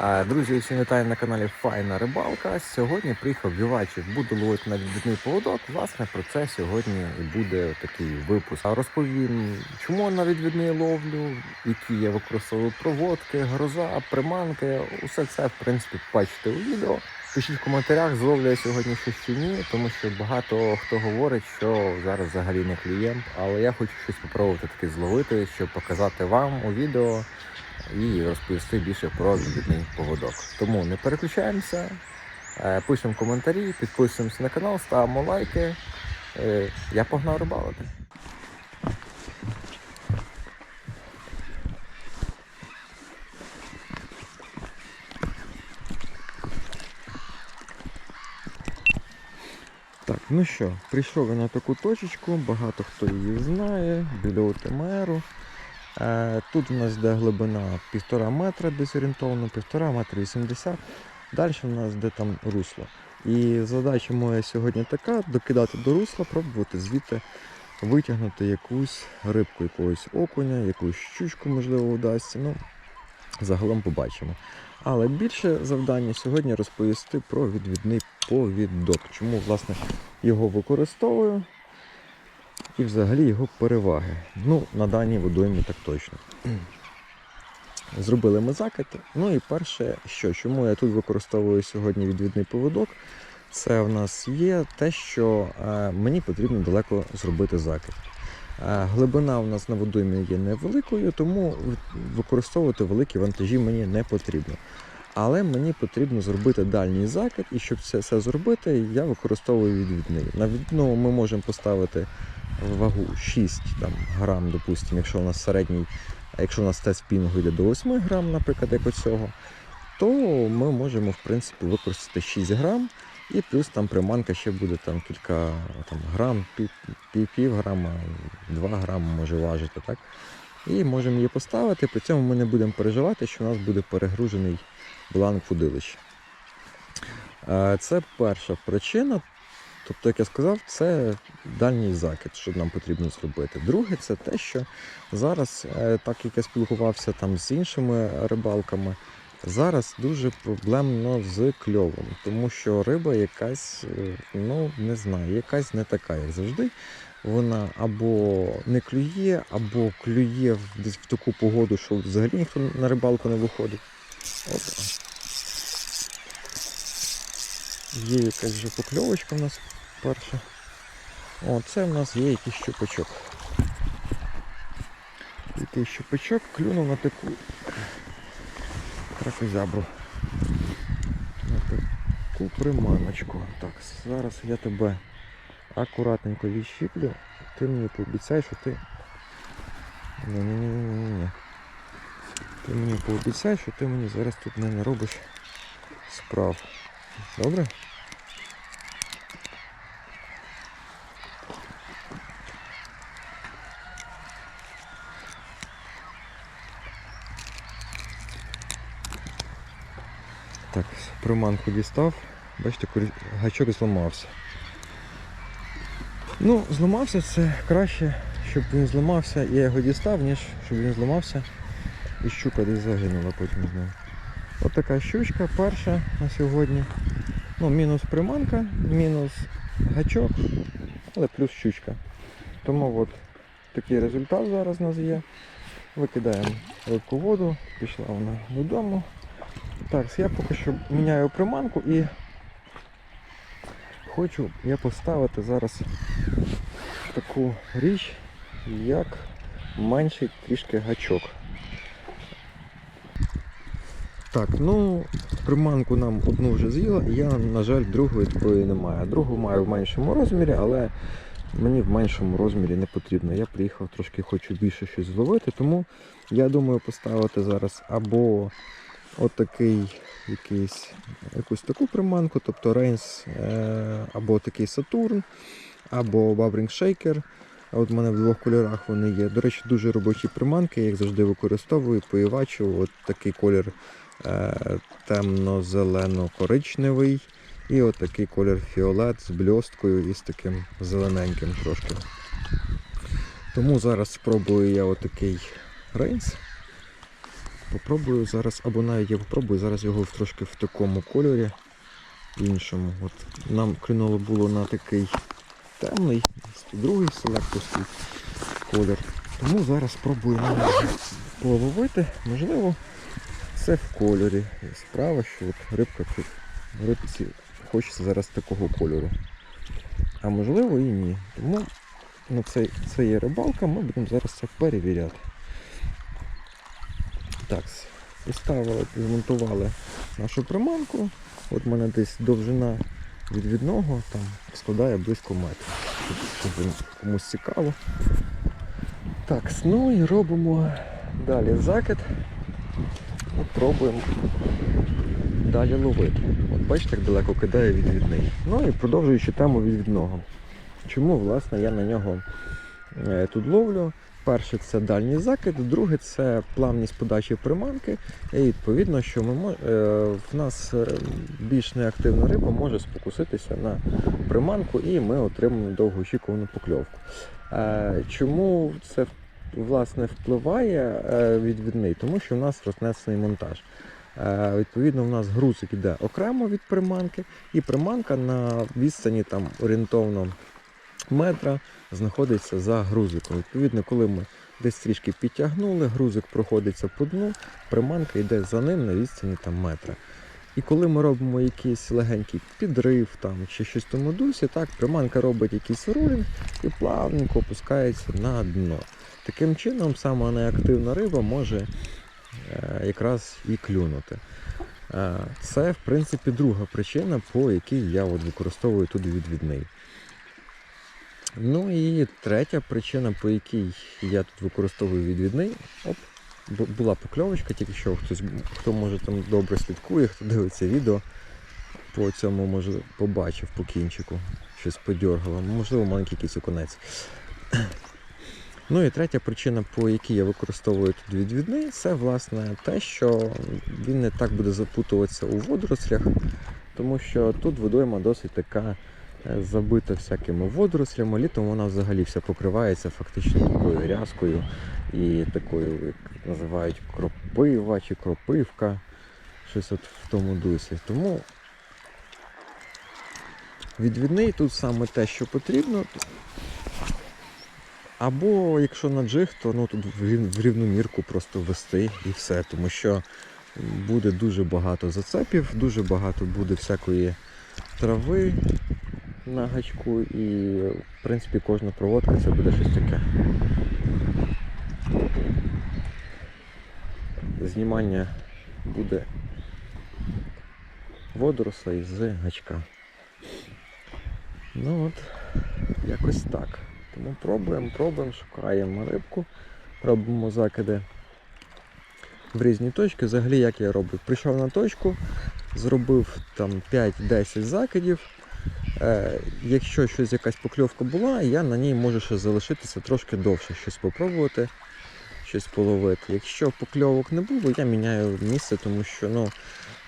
Друзі, всім вітаю на каналі Файна Рибалка. Сьогодні приїхав Вівачик, буду ловити на відбитний поводок. Власне, про це сьогодні і буде такий випуск. Розповім, чому на відвідний ловлю, які я використовую проводки, гроза, приманки. Усе це, в принципі, бачите у відео. Пишіть в коментарях, зловлю я сьогодні щось чи ні, тому що багато хто говорить, що зараз взагалі не клієнт. Але я хочу щось спробувати таки зловити, щоб показати вам у відео і розповісти більше про відбідний поводок. Тому не переключаємося, е, пишемо коментарі, підписуємося на канал, ставимо лайки. Е, Я погнав рибалити. Так, ну що, прийшов я на таку точечку, багато хто її знає, біля ОТМРу. Е, Тут у нас йде глибина півтора метра десь орієнтовно, півтора метра 80. Далі у нас йде там русло. І задача моя сьогодні така докидати до русла, пробувати звідти витягнути якусь рибку, якогось окуня, якусь щучку, можливо, вдасться. Ну, загалом побачимо. Але більше завдання сьогодні розповісти про відвідний повідок. Чому, власне, його використовую і взагалі його переваги. Ну, на даній водоймі так точно. Зробили ми закид. Ну і перше, що чому я тут використовую сьогодні відвідний поводок, це в нас є те, що е, мені потрібно далеко зробити закид. Е, глибина у нас на водоймі є невеликою, тому використовувати великі вантажі мені не потрібно. Але мені потрібно зробити дальній закид, і щоб це все зробити, я використовую відвідний. На відвідному ми можемо поставити вагу 6 там, грам, допустимо, якщо у нас середній, якщо у нас тест спінгу йде до 8 грам, наприклад, як оцього, то ми можемо в принципі використати 6 грам. І плюс там приманка ще буде там кілька там, грам, пів, пів, грама, 2 грами може важити. так? І можемо її поставити, при цьому ми не будемо переживати, що у нас буде перегружений бланк водилища. Е, Це перша причина. Тобто, як я сказав, це дальній закид, що нам потрібно зробити. Друге, це те, що зараз, е, так як я спілкувався там з іншими рибалками, зараз дуже проблемно з кльовом, тому що риба якась, е, ну не знаю, якась не така, як завжди. Вона або не клює, або клює десь в таку погоду, що взагалі ніхто на рибалку не виходить. Опа. Є якась вже покльовочка в нас перша. О, це в нас є якийсь щупачок. Якийсь щупачок клюнув на таку кракозябру. На таку приманочку. Так, зараз я тебе акуратненько відщіплю. Ти мені пообіцяй, що ти. Ні-ні-ні-ні-ні. Ти мені пообіцяй, що ти мені зараз тут не наробиш справ. Добре? Так, приманку дістав. Бачите, гачок зламався. Ну, зламався це краще, щоб він зламався я його дістав, ніж щоб він зламався і щука десь загинула потім з ним. От така щучка перша на сьогодні. Ну, мінус приманка, мінус гачок, але плюс щучка. Тому от такий результат зараз у нас є. Викидаємо рибку воду, пішла вона додому. Так, я поки що міняю приманку і хочу я поставити зараз таку річ, як менший трішки гачок. Так, ну приманку нам одну вже з'їла, я, на жаль, другої такої немає. Другу маю в меншому розмірі, але мені в меншому розмірі не потрібно. Я приїхав трошки хочу більше щось зловити, тому я думаю поставити зараз або отакий якийсь, якусь таку приманку, тобто Рейнс або такий Сатурн, або Бабрінг Шейкер. От в мене в двох кольорах вони є. До речі, дуже робочі приманки, я їх завжди використовую, поївачу. От такий колір е, темно-зелено-коричневий. І от такий колір фіолет з бльосткою і з таким зелененьким трошки. Тому зараз спробую я отакий рейнс. Попробую зараз, або навіть я попробую зараз його трошки в такому кольорі іншому. От нам клюнуло було на такий темний, другий селекторський колір. Тому зараз нього половити. Можливо, це в кольорі. Справа, що от рибка рибці хочеться зараз такого кольору. А можливо і ні. Тому ну, це, це є рибалка, ми будемо зараз це перевіряти. Так, поставили, змонтували нашу приманку. От в мене десь довжина відвідного там складає близько метра. Щоб комусь цікаво. Так, ну і робимо далі закид. І пробуємо далі ловити. От бачите, як далеко кидає відвідний. Ну і продовжуючи тему відвідного. Чому власне я на нього е, тут ловлю? Перше це дальній закид, друге це плавність подачі приманки. І відповідно, що ми е, в нас е, більш неактивна риба може спокуситися на приманку, і ми отримаємо довгоочікувану покльовку. Е, Чому це власне впливає е, відвідний? Тому що в нас рознесений монтаж. Відповідно, в нас грузик іде окремо від приманки, і приманка на відстані там орієнтовно метра знаходиться за грузиком. Відповідно, коли ми десь трішки підтягнули, грузик проходиться по дну, приманка йде за ним на відстані там метра. І коли ми робимо якийсь легенький підрив там, чи щось в тому дусі, так, приманка робить якийсь рулінг і плавненько опускається на дно. Таким чином, сама неактивна риба може е, якраз і клюнути. Е, Це, в принципі, друга причина, по якій я от використовую тут відвідний. Ну і третя причина, по якій я тут використовую відвідний, оп, була покльовочка, тільки що хтось, хто може там добре слідкує, хто дивиться відео, по цьому може побачив по кінчику, щось подьоргало, можливо, маленький якийсь окунець. Ну і третя причина, по якій я використовую тут відвідний, це власне те, що він не так буде запутуватися у водорослях, тому що тут водойма досить така забита всякими водорослями. Літом вона взагалі вся покривається фактично такою рязкою і такою, як називають, кропива чи кропивка. Щось от в тому дусі. Тому відвідний тут саме те, що потрібно. Або якщо на джиг, то ну, тут в рівну мірку просто ввести і все. Тому що буде дуже багато зацепів, дуже багато буде всякої трави на гачку і в принципі кожна проводка це буде щось таке. Знімання буде водорослей з гачка. Ну от, якось так. Тому пробуємо, пробуємо, шукаємо рибку, робимо закиди в різні точки. Взагалі, як я роблю? Прийшов на точку, зробив там 5-10 закидів. Е, якщо щось якась покльовка була, я на ній можу ще залишитися трошки довше, щось спробувати, щось половити. Якщо покльовок не було, я міняю місце, тому що ну,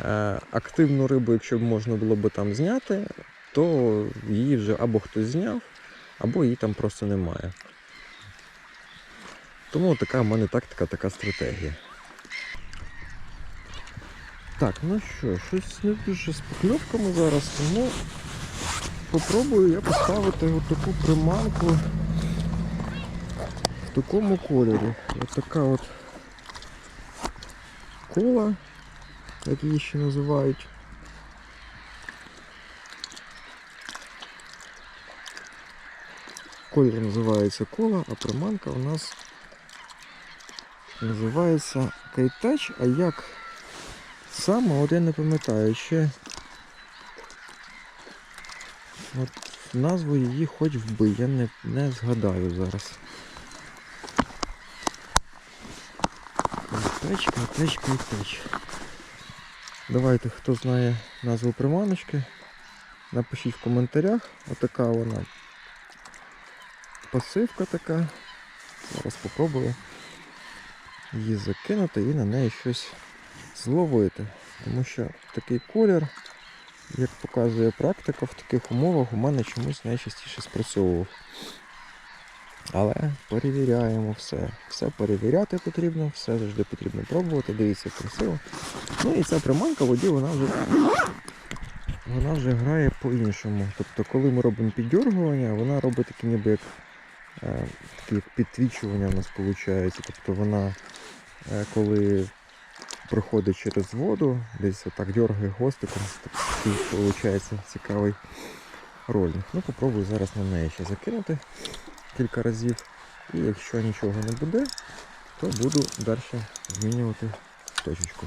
е, активну рибу, якщо б можна було б там зняти, то її вже або хтось зняв, або її там просто немає. Тому така в мене тактика, така стратегія. Так, ну що, щось не дуже з покльовками зараз, тому попробую я поставити отаку приманку в такому кольорі. Ось така от кола, як її ще називають. Колір називається кола, а приманка у нас називається кайтач, а як саме, от я не пам'ятаю ще. От назву її хоч вбий, я не, не згадаю зараз. Кайтач, кайтач, кайтач. Давайте, хто знає назву приманочки, напишіть в коментарях. Отака вона пасивка така. Зараз спробую її закинути і на неї щось зловити. Тому що такий колір, як показує практика, в таких умовах у мене чомусь найчастіше спрацьовував. Але перевіряємо все. Все перевіряти потрібно, все завжди потрібно пробувати. Дивіться, красиво. Ну і ця приманка в воді, вона вже вона вже грає по-іншому. Тобто, коли ми робимо піддергування, вона робить таке ніби як, е, таке як підтвічування у нас виходить. Тобто вона, е, коли проходить через воду, десь отак дергає хвостиком, такий виходить цікавий ролик. Ну, попробую зараз на неї ще закинути кілька разів. І якщо нічого не буде, то буду далі змінювати точечку.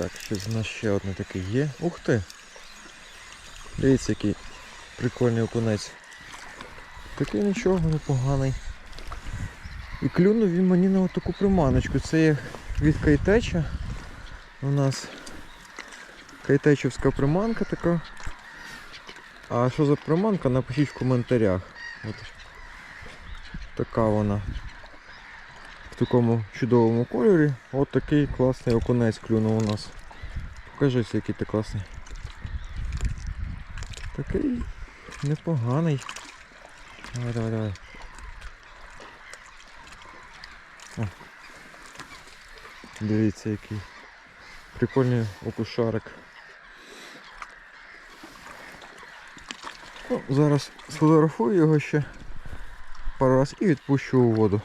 Так, щось у нас ще одне таке є. Ух ти! Дивіться, який прикольний окунець. Такий нічого, непоганий. І клюнув він мені на таку приманочку. Це є від кайтеча. У нас кайтечівська приманка така. А що за приманка, напишіть в коментарях. От. Така вона. В такому чудовому кольорі. От такий класний окунець клюнув у нас. Покажись, який ти класний. Такий непоганий. Давай, давай, давай. О. Дивіться який. Прикольний окушарик. Ну, зараз сфотографую його ще пару раз і відпущу у воду.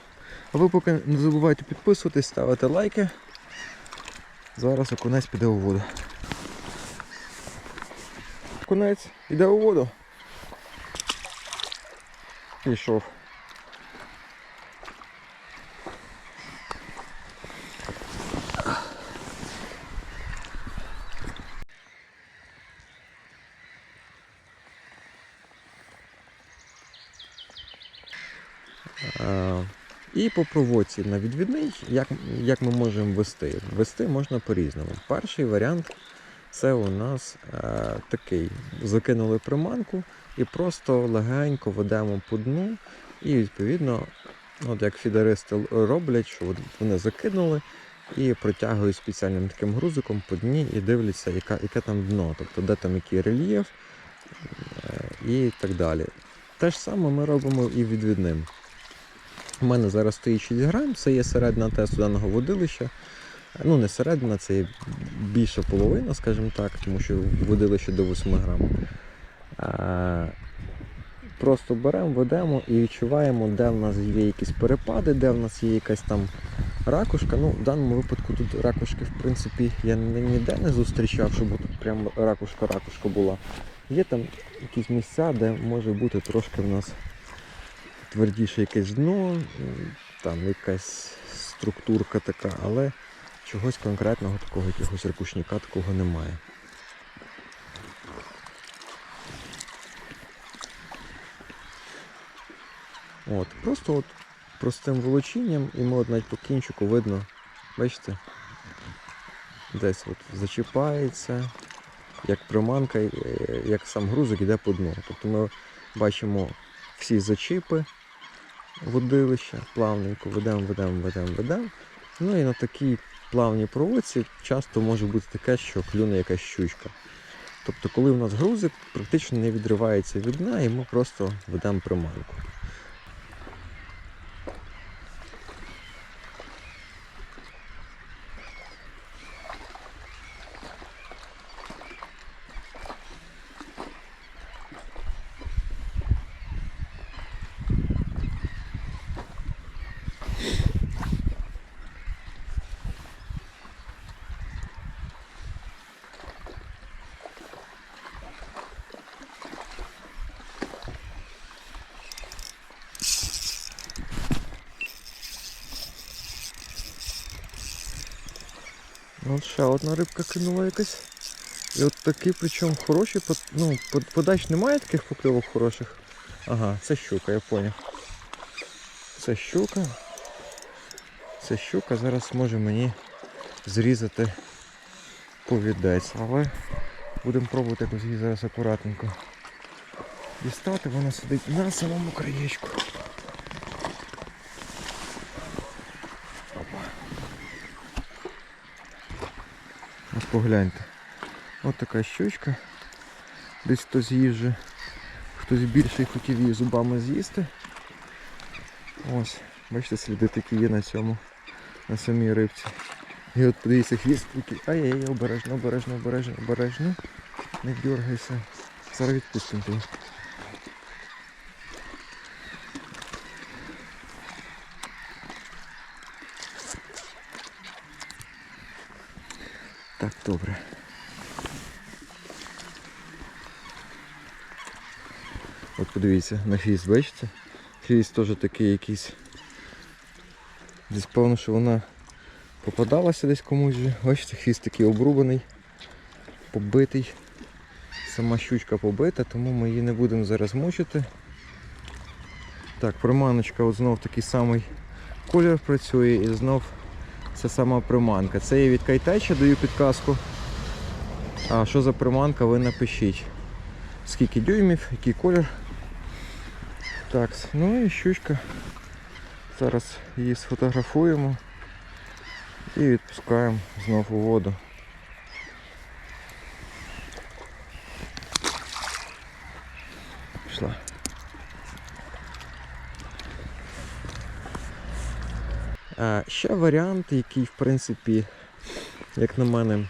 А ви поки не забувайте підписуватись, ставити лайки. Зараз окунець піде у воду. Окунець іде у воду. Пішов. По проводці на відвідний, як, як ми можемо вести? Вести можна по-різному. Перший варіант це у нас е, такий: закинули приманку і просто легенько ведемо по дну. І відповідно, от як фідеристи роблять, що вони закинули і протягують спеціальним таким грузиком по дні і дивляться, яка, яке там дно, тобто де там який рельєф е, і так далі. Те ж саме ми робимо і відвідним. У мене зараз стоїть 6 грам, це є середина тесту даного водилища. Ну, не середина, це є більша половина, скажімо так, тому що водилище до 8 грам. А, Просто беремо, ведемо і відчуваємо, де в нас є якісь перепади, де в нас є якась там ракушка. Ну, В даному випадку тут ракушки, в принципі, я ніде не зустрічав, щоб тут прям ракушка-ракушка була. Є там якісь місця, де може бути трошки в нас твердіше якесь дно, там якась структурка така, але чогось конкретного такого якогось ракушника такого немає. От, просто от простим волочінням і ми от навіть по кінчику видно, бачите, десь от зачіпається, як приманка, е, як сам грузик йде по дну. Тобто ми бачимо всі зачіпи водилища, плавненько ведемо, ведемо, ведемо, ведемо. Ну і на такій плавній проводці часто може бути таке, що клюне якась щучка. Тобто, коли в нас грузик практично не відривається від дна, і ми просто ведемо приманку. От ще одна рибка кинула якась. І от такі, причому хороші, ну, подач немає таких покльовок хороших. Ага, це щука, я поняв. Це щука. Це щука зараз може мені зрізати повідець, але будемо пробувати якось її зараз акуратненько дістати. Вона сидить на самому краєчку. Погляньте. Ось така щучка. Десь хтось її хтось більший хотів її зубами з'їсти. Ось, бачите, сліди такі є на цьому, на самій рибці. І от подивіться, хвіст такий. Ай-яй, обережно, обережно, обережно, обережно. Не дергайся. Зараз відпустимо тебе. Добре. От подивіться на хвіст, бачите? Хвіст теж такий якийсь. Десь певно, що вона попадалася десь комусь. Бачите, хвіст такий обрубаний, побитий. Сама щучка побита, тому ми її не будемо зараз мучити. Так, приманочка от знов такий самий колір працює і знов це сама приманка. Це я від кайтеча даю підказку. А що за приманка, ви напишіть. Скільки дюймів, який колір. Так, ну і щучка. Зараз її сфотографуємо і відпускаємо знов у воду. Пішла. Ще варіант, який в принципі, як на мене,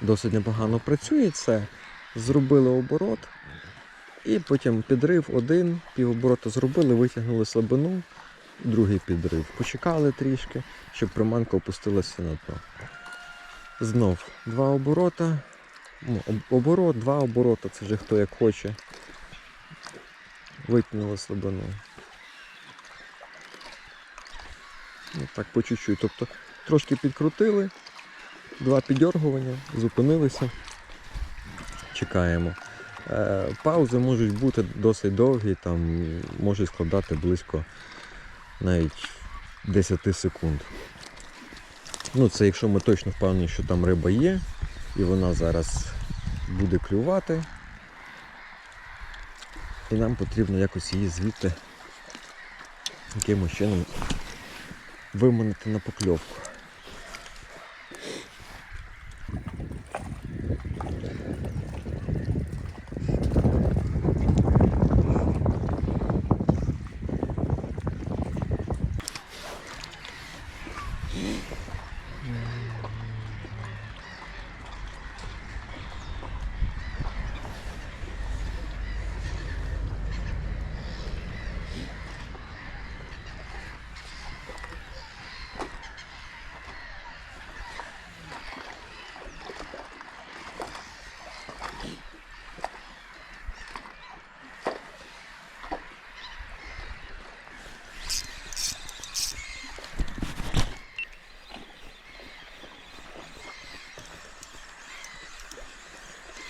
досить непогано працює, це зробили оборот і потім підрив один, півоборота зробили, витягнули слабину, другий підрив. Почекали трішки, щоб приманка опустилася на дно. Знов два оборота. Ну, оборот, два оборота, це вже хто як хоче. Витягнули слабину. Ну, так, по чуть-чуть. Тобто трошки підкрутили, два піддергування, зупинилися. Чекаємо. Е, паузи можуть бути досить довгі, там можуть складати близько навіть 10 секунд. Ну, це якщо ми точно впевнені, що там риба є, і вона зараз буде клювати. І нам потрібно якось її звідти якимось чином виманити на покльовку.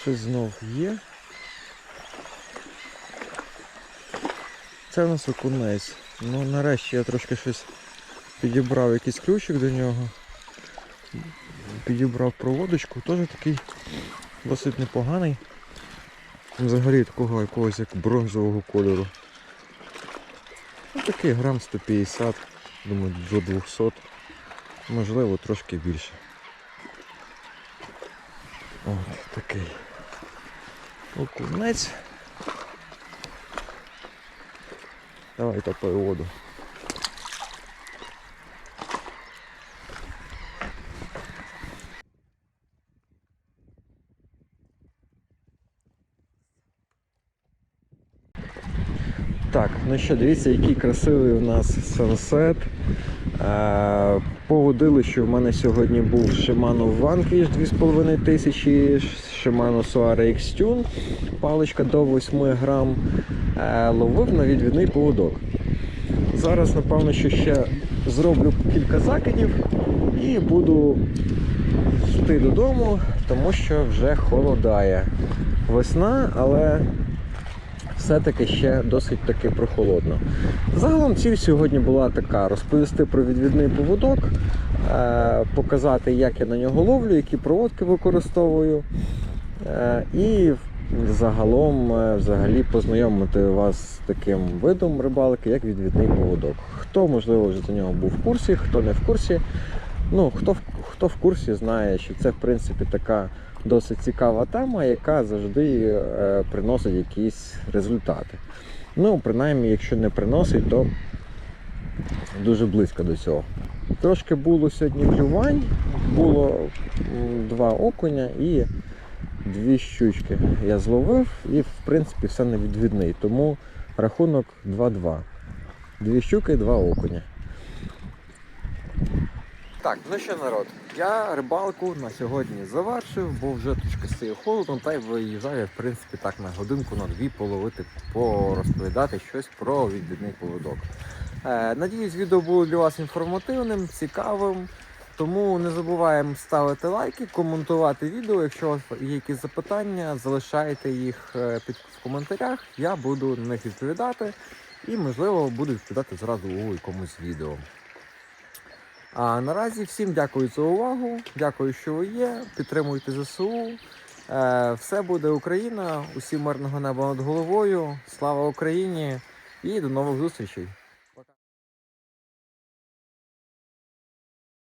Щось знов є. Це у нас окунець. Ну нарешті я трошки щось підібрав якийсь ключик до нього. Підібрав проводочку, теж такий досить непоганий. Взагалі такого якогось як бронзового кольору. Ну такий грам 150, думаю, до 200, можливо трошки більше. От такий окунець. Давай топай воду. Так, ну що, дивіться, який красивий у нас сансет. Е, По водилищу в мене сьогодні був Shimano Vanquish 2500, Shimano Soara X-Tune, паличка до 8 грам. Е, Ловив на відвідний поводок. Зараз, напевно, що ще зроблю кілька закидів і буду йти додому, тому що вже холодає. Весна, але все-таки ще досить таки прохолодно. Загалом ціль сьогодні була така: розповісти про відвідний поводок, е, показати, як я на нього ловлю, які проводки використовую. Е, І загалом е, взагалі познайомити вас з таким видом рибалки, як відвідний поводок. Хто, можливо, вже за нього був в курсі, хто не в курсі. Ну, хто, в- хто в курсі знає, що це в принципі така досить цікава тема, яка завжди е, приносить якісь результати. Ну, принаймні, якщо не приносить, то дуже близько до цього. Трошки було сьогодні клювань, було два окуня і дві щучки. Я зловив і, в принципі, все на відвідний. Тому рахунок 2-2. Дві щуки, два окуня. Так, ну що, народ, я рибалку на сьогодні завершив, бо вже трішки стає холодно, та й виїжджаю, в принципі, так на годинку на дві половити, порозповідати щось про відвідний поводок. Е, надіюсь, відео було для вас інформативним, цікавим. Тому не забуваємо ставити лайки, коментувати відео. Якщо у вас є якісь запитання, залишайте їх е, під в коментарях. Я буду на них відповідати і, можливо, буду відповідати зразу у якомусь відео. А наразі всім дякую за увагу. Дякую, що ви є. Підтримуйте ЗСУ. Е, Все буде Україна. Усім мирного неба над головою. Слава Україні і до нових зустрічей!